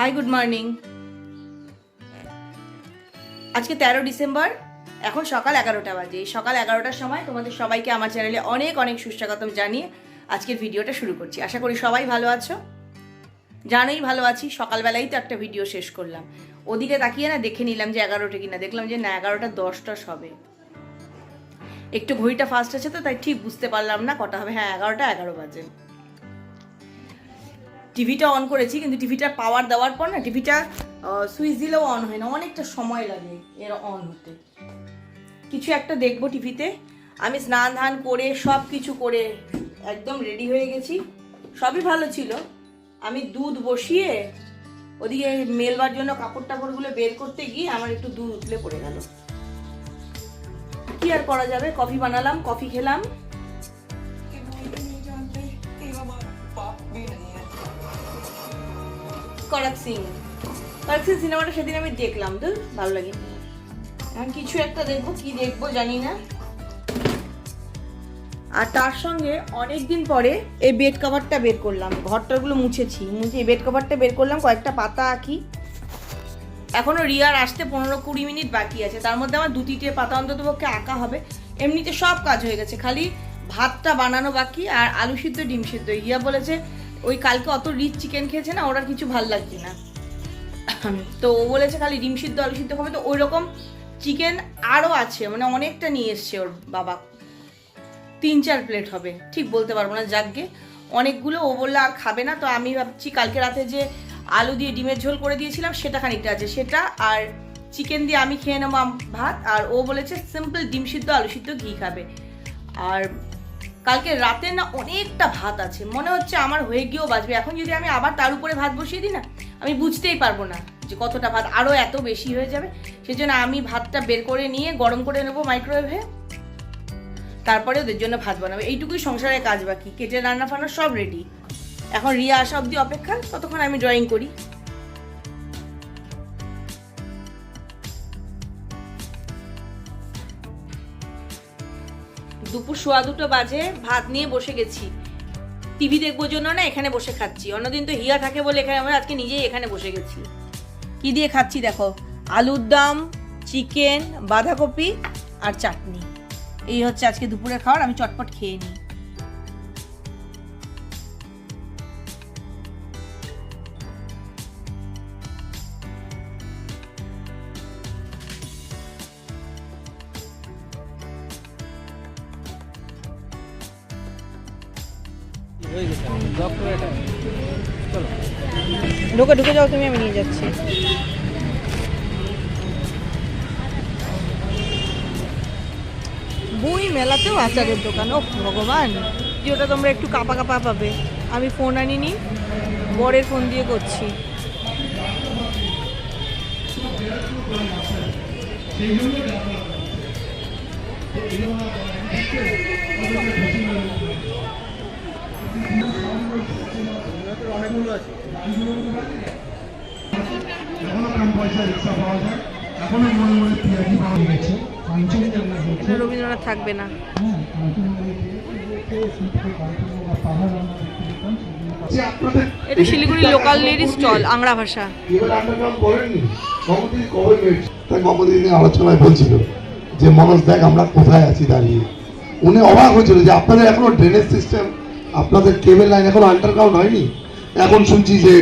Hi good morning আজকে তেরো December, এখন সকাল এগারোটা বাজে। সকাল এগারোটার সময় তোমাদের সবাইকে আমার চ্যানেলে অনেক অনেক সুস্বাগতম জানিয়ে আজকের ভিডিওটা শুরু করছি। আশা করি সবাই ভালো আছো। জানোই ভালো আছি সকালবেলাই তো একটা ভিডিও শেষ করলাম। ওদিকে তাকিয়ে না দেখে নিলাম যে এগারোটা কিনা। দেখলাম যে না, এগারোটা দশটা সবে। একটু ঘড়িটা ফাস্ট আছে তো, তাই ঠিক বুঝতে পারলাম না কটা হবে। হ্যাঁ এগারোটা এগারো বাজে। টিভিটা অন করেছি, কিন্তু টিভিটার পাওয়ার দেওয়ার পর না, টিভিটা সুইচ দিলেও অন হয় না, অনেকটা সময় লাগে এর অন হতে। কিছু একটা দেখব টিভিতে। আমি স্নান ধান করে সব কিছু করে একদম রেডি হয়ে গেছি। সবই ভালো ছিল। আমি দুধ বসিয়ে ওদিকে মেলবার জন্য কাপড় টাপড়গুলো বের করতে গিয়ে আমার একটু দুধ উতলে পড়ে গেল। কি আর করা যাবে? কফি বানালাম, কফি খেলাম। করক সিং করক সিং সিনেমাটা সেদিন আমি দেখলাম তো ভালো লাগে। এখন কিছু একটা দেখব, কি দেখব জানি না। আর তার সঙ্গে অনেক দিন পরে এই বেড কভারটা বের করলাম। ঘরটাগুলো মুছেছি, মুছে এই বেড কভারটা বের করলাম, কয়েকটা পাতা আঁকি। এখনও রিয়ার আসতে পনেরো কুড়ি মিনিট বাকি আছে। তার মধ্যে আমার দু তিনটে পাতা অন্তত পক্ষে আঁকা হবে। এমনিতে সব কাজ হয়ে গেছে, খালি ভাতটা বানানো বাকি আর আলু সিদ্ধ, ডিম সিদ্ধ। ইয়া বলেছে ওই কালকে অত রিচ চিকেন খেয়েছে না, ওরা কিছু ভালো লাগছে না। তো ও বলেছে খালি ডিম সিদ্ধ, আলু সিদ্ধ খাবে তো ওই রকম চিকেন আরও আছে মানে অনেকটা নিয়ে এসছে ওর বাবা। তিন চার প্লেট হবে, ঠিক বলতে পারব না, যাকগে। অনেকগুলো ও বলল আর খাবে না, তো আমি ভাবছি কালকে রাতে যে আলু দিয়ে ডিমের ঝোল করে দিয়েছিলাম, সেটা খানিকটা আছে, সেটা আর চিকেন দিয়ে আমি খেয়ে নেব ভাত, আর ও বলেছে সিম্পল ডিম সিদ্ধ, আলু সিদ্ধ, ঘি খাবে। আর কালকে রাতে না অনেকটা ভাত আছে। মনে হচ্ছে আমার হয়ে গিয়েও বাঁচবে। এখন যদি আমি আবার তার উপরে ভাত বসিয়ে দিই না, আমি বুঝতেই পারব না যে কতটা ভাত আরও এত বেশি হয়ে যাবে। সেজন্য আমি ভাতটা বের করে নিয়ে গরম করে নেব মাইক্রোওয়েভে তারপরে ওদের জন্য ভাত বানাবো। এইটুকুই সংসারের কাজ বাকি। কেটে রান্না ফান্না সব রেডি এখন রিয়া আসা অবধি অপেক্ষা। ততক্ষণ আমি ড্রয়িং করি। দুপুর সোয়া দুটো বাজে, ভাত নিয়ে বসে গেছি। টিভি দেখব জন্য না, এখানে বসে খাচ্ছি। অন্যদিন তো হিয়া থাকে বলে এখানে আমরা আজকে নিজেই এখানে বসে গেছি। কি দিয়ে খাচ্ছি দেখো? আলুর দম, চিকেন, বাঁধাকপি আর চাটনি। এই হচ্ছে আজকে দুপুরের খাবার, আমি চটপট খেয়ে নিই। ঢুকে যাও, তুমি, আমি নিয়ে যাচ্ছি। বই মেলাতেও আচারের দোকান ও ভগবান। যে ওটা তোমরা একটু কাপা কাপা পাবে। আমি ফোন আনিনি, বরের ফোন দিয়ে করছি। এখনও কম পয়সায় রিক্সা পাওয়া যায়। এখনও মনে মনে পিয়াজি পাওয়া গেছে। রবীন্দ্রনাথ থাকবে না। হ্যাঁ এটা শিলিগুড়ি লোকালেরই স্টল আংরা ভাষা। তাই আলোচনায় বলছিল যে মনোজ দেখ আমরা কোথায় আছি দাঁড়িয়ে। উনি অবাক হয়েছিল যে আপনাদের এখনও ড্রেনেজ সিস্টেম আপনাদের কেবল লাইন এখনও আন্ডারগ্রাউন্ড হয়নি? এখন শুনছি যে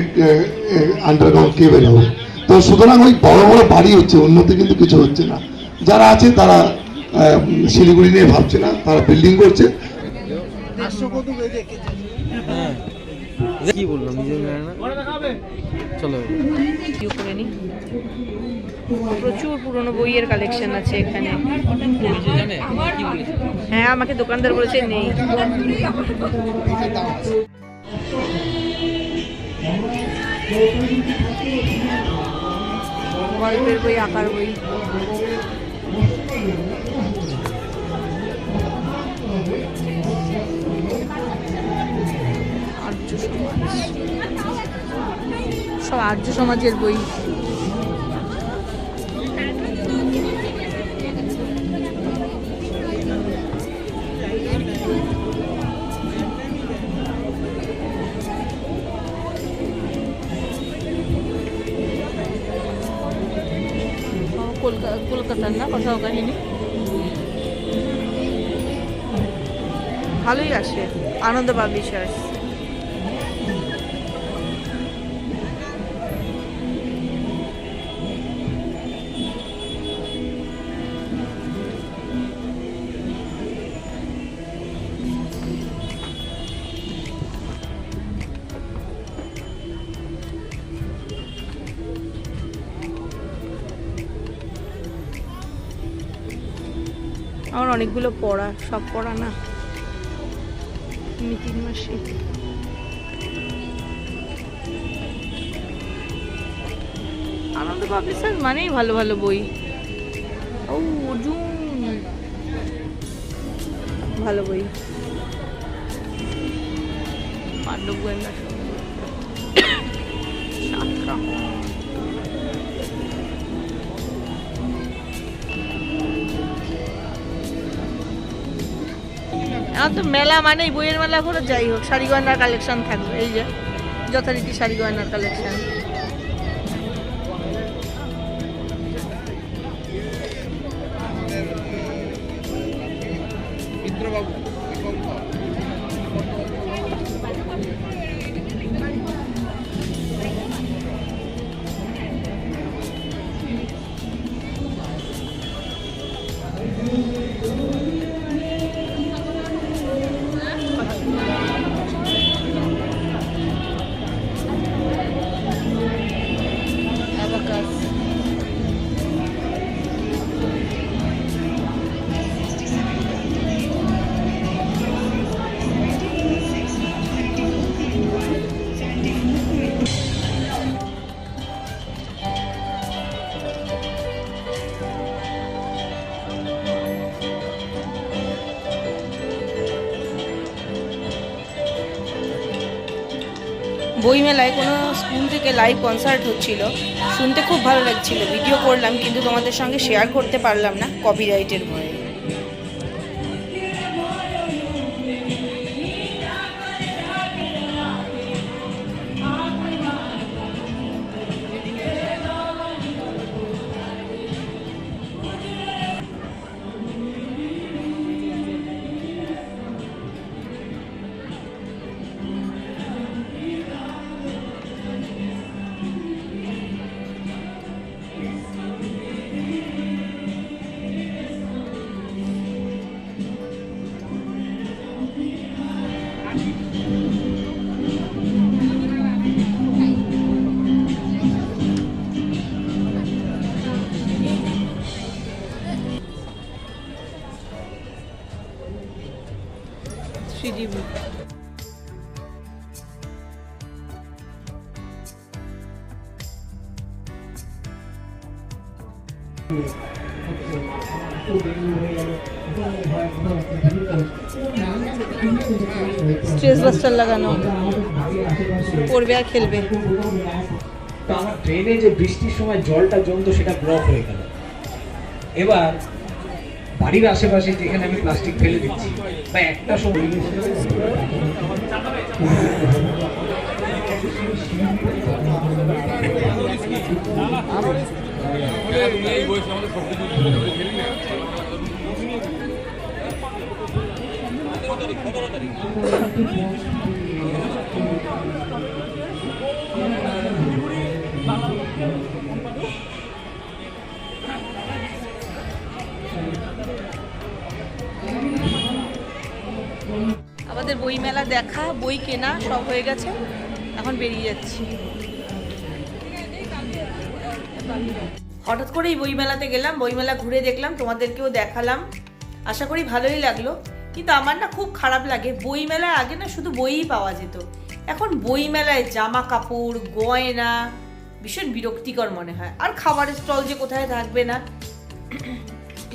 আন্ডারগ্রাউন্ড কেবল হবে তো সুতরাং ওই বড় বড় বাড়ি হচ্ছে উন্নতি কিন্তু কিছু হচ্ছে না। যারা আছে তারা শিলিগুড়ি নিয়ে ভাবছে না তারা বিল্ডিং করছে। হ্যাঁ কি বললাম চলো। প্রচুর পুরনো বইয়ের কালেকশন আছে এখানে। কি হ্যাঁ আমাকে দোকানদার বলেছে নেই। গল্পের বই আঁকার বই আর্য সমাজ সব আর্য সমাজের বই। কলকাতার না কোথাও কাহিনী। ভালোই আসে আনন্দ পাবলিশার্স অনেকগুলো পড়া সব পড়া না। তিন মাসে। আনন্দ পাবলিশার মানেই ভালো ভালো বই। ও অর্জুন! ভালো বই। পাণ্ডব গোয়েন্দা। এখন তো মেলা মানেই, বইয়ের মেলা করে যাই হোক শাড়ি গয়নার কালেকশন থাকবে, এই যে, যথারীতি শাড়ি গয়নার কালেকশন বইমেলায় কোনো স্কুল থেকে লাইভ কনসার্ট হচ্ছিল। শুনতে খুব ভালো লাগছিল। ভিডিও করলাম, কিন্তু তোমাদের সঙ্গে শেয়ার করতে পারলাম না কপিরাইটের ভয়ে। স্ট্রেস লাগানো। পড়বে আর খেলবে। তো আমার ড্রেনে যে বৃষ্টির সময় জলটা জমতো, সেটা ব্লক হয়ে গেল। এবার বাড়ির আশেপাশে যেখানে আমি প্লাস্টিক ফেলে দিচ্ছি, বা একটা সময় আমাদের বই মেলা দেখা বই কেনা সব হয়ে গেছে। এখন বেরিয়ে যাচ্ছি। হঠাৎ করেই বই মেলাতে গেলাম বই মেলা ঘুরে দেখলাম, তোমাদেরকেও দেখালাম। আশা করি ভালোই লাগল। কিন্তু আমার না খুব খারাপ লাগে বই মেলার আগে না শুধু বইই পাওয়া যেত। এখন বই মেলায় জামা কাপড় গয়না, ভীষণ বিরক্তিকর মনে হয়। আর খাবারের স্টল যে কোথায় থাকবে না,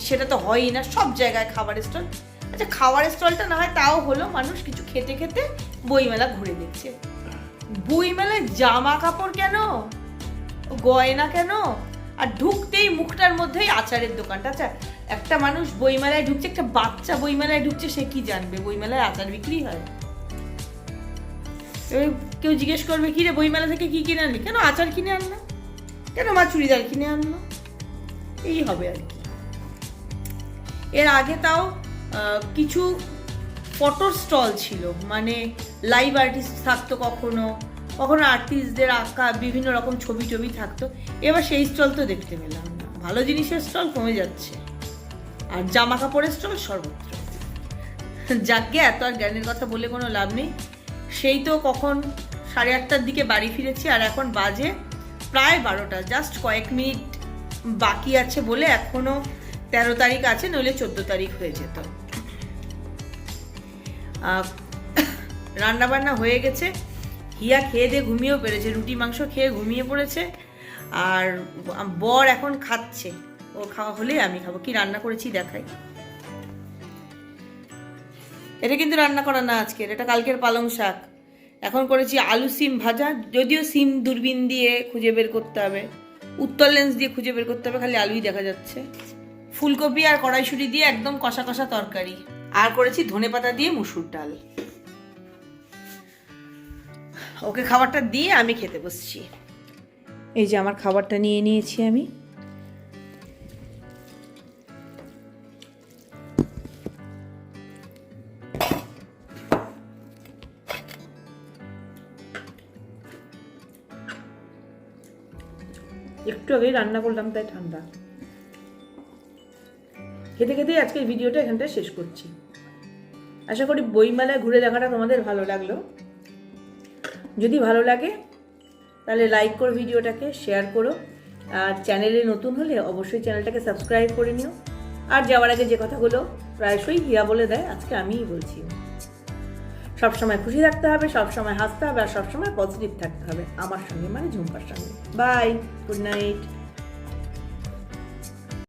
সেটা তো হয়ই না, সব জায়গায় খাবারের স্টল। আচ্ছা খাবারের স্টলটা না হয় তাও হলো, মানুষ কিছু খেতে খেতে বইমেলা ঘুরে দেখছে। বইমেলায় জামা কাপড় কেন? গয়না কেন? আর ঢুকতেই মুখটার মধ্যেই আচারের দোকানটা। আচ্ছা একটা মানুষ বইমেলায় ঢুকছে, একটা বাচ্চা বইমেলায় ঢুকছে, সে কি জানবে? বইমেলায় আচার বিক্রি হয়? কেউ জিজ্ঞেস করবে, কি রে, বইমেলা থেকে কি কিনে আনলি? কেন, আচার কিনে আনলো কেন, মা চুড়িদার কিনে আনলো এই হবে আর কি। এর আগে তাও কিছু ফটোর স্টল ছিল। মানে লাইভ আর্টিস্ট থাকতো কখনো কখনো আর্টিস্টদের আঁকা বিভিন্ন রকম ছবি টবি থাকতো। এবার সেই স্টল তো দেখতে পেলাম না। ভালো জিনিসের স্টল কমে যাচ্ছে। আর জামা কাপড়ের স্টল সর্বত্র। যাকে এত আর জ্ঞানের কথা বলে কোনো লাভ নেই। সেই তো কখন সাড়ে আটটার দিকে বাড়ি ফিরেছি, আর এখন বাজে প্রায় বারোটা। জাস্ট কয়েক মিনিট বাকি আছে বলে এখনও তেরো তারিখ আছে, নইলে চোদ্দ তারিখ হয়ে যেত। রান্নাবান্না হয়ে গেছে। হিয়া খেয়ে দিয়ে ঘুমিয়েও পেরেছে, রুটি, মাংস খেয়ে ঘুমিয়ে পড়েছে, আর বর এখন খাচ্ছে। ও খাওয়া হলেই আমি খাব। কি রান্না করেছি দেখাই। এটা কিন্তু রান্না করা না আজকের, এটা কালকের পালং শাক। এখন করেছি আলু সিম ভাজা, যদিও সিম দূরবীন দিয়ে খুঁজে বের করতে হবে। উত্তর লেন্স দিয়ে খুঁজে বের করতে হবে, খালি আলুই দেখা যাচ্ছে। ফুলকপি আর কড়াইশুঁটি দিয়ে একদম কষা কষা তরকারি। আর করেছি ধনেপাতা দিয়ে মুসুর ডাল। ওকে খাবারটা দিয়ে আমি খেতে বসছি। এই যে আমার খাবারটা নিয়ে নিয়েছি আমি। একটু আগেই রান্না করলাম তাই ঠান্ডা। খেতে খেতেই আজকের ভিডিওটা এখানটা শেষ করছি। আশা করি বইমেলায় ঘুরে দেখাটা তোমাদের ভালো লাগল। যদি ভালো লাগে, তাহলে লাইক করো ভিডিওটাকে শেয়ার করো। আর চ্যানেলে নতুন হলে অবশ্যই চ্যানেলটাকে সাবস্ক্রাইব করে নিও। আর যাওয়ার আগে যে কথাগুলো প্রায়শই হিয়া বলে দেয়, আজকে আমিই বলছি। সবসময় খুশি থাকতে হবে, সবসময় হাসতে হবে, আর সবসময় পজিটিভ থাকতে হবে। আমার সঙ্গে মানে ঝুমকার সঙ্গে। Bye good night